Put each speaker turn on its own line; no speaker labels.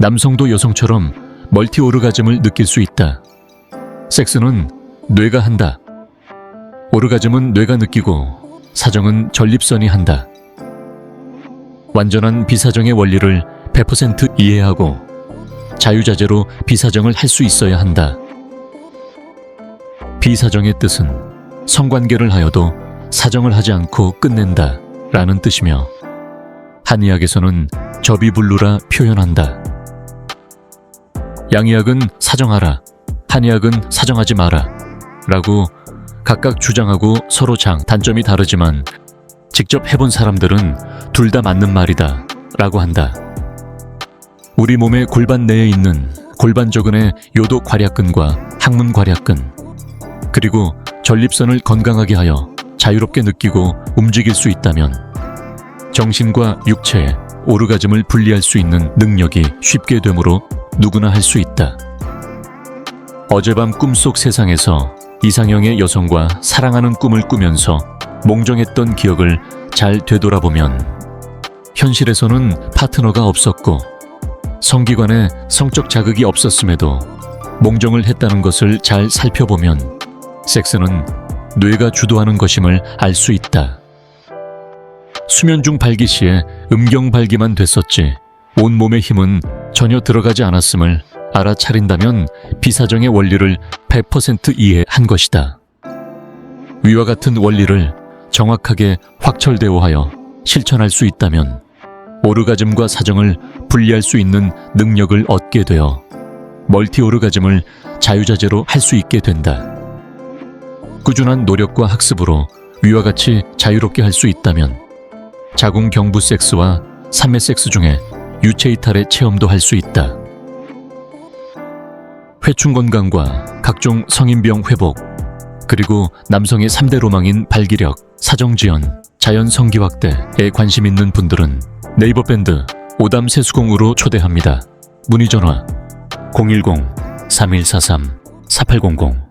남성도 여성처럼 멀티 오르가즘을 느낄 수 있다. 섹스는 뇌가 한다. 오르가즘은 뇌가 느끼고 사정은 전립선이 한다. 완전한 비사정의 원리를 100% 이해하고 자유자재로 비사정을 할 수 있어야 한다. 비사정의 뜻은 성관계를 하여도 사정을 하지 않고 끝낸다 라는 뜻이며 한의학에서는 접이불루라 표현한다. 양의학은 사정하라, 한의학은 사정하지 마라 라고 각각 주장하고 서로 장, 단점이 다르지만 직접 해본 사람들은 둘 다 맞는 말이다 라고 한다. 우리 몸의 골반 내에 있는 골반저근의 요도 괄약근과 항문 괄약근 그리고 전립선을 건강하게 하여 자유롭게 느끼고 움직일 수 있다면 정신과 육체의 오르가즘을 분리할 수 있는 능력이 쉽게 되므로 누구나 할 수 있다. 어젯밤 꿈속 세상에서 이상형의 여성과 사랑하는 꿈을 꾸면서 몽정했던 기억을 잘 되돌아보면 현실에서는 파트너가 없었고 성기관에 성적 자극이 없었음에도 몽정을 했다는 것을 잘 살펴보면 섹스는 뇌가 주도하는 것임을 알 수 있다. 수면 중 발기 시에 음경 발기만 됐었지 온 몸의 힘은 전혀 들어가지 않았음을 알아차린다면 비사정의 원리를 100% 이해한 것이다. 위와 같은 원리를 정확하게 확철대오하여 실천할 수 있다면 오르가즘과 사정을 분리할 수 있는 능력을 얻게 되어 멀티 오르가즘을 자유자재로 할 수 있게 된다. 꾸준한 노력과 학습으로 위와 같이 자유롭게 할 수 있다면 자궁 경부 섹스와 삼매 섹스 중에 유체 이탈의 체험도 할 수 있다. 회충 건강과 각종 성인병 회복, 그리고 남성의 3대 로망인 발기력, 사정지연, 자연 성기 확대에 관심 있는 분들은 네이버 밴드 오담 세수공으로 초대합니다. 문의 전화 010-3143-4800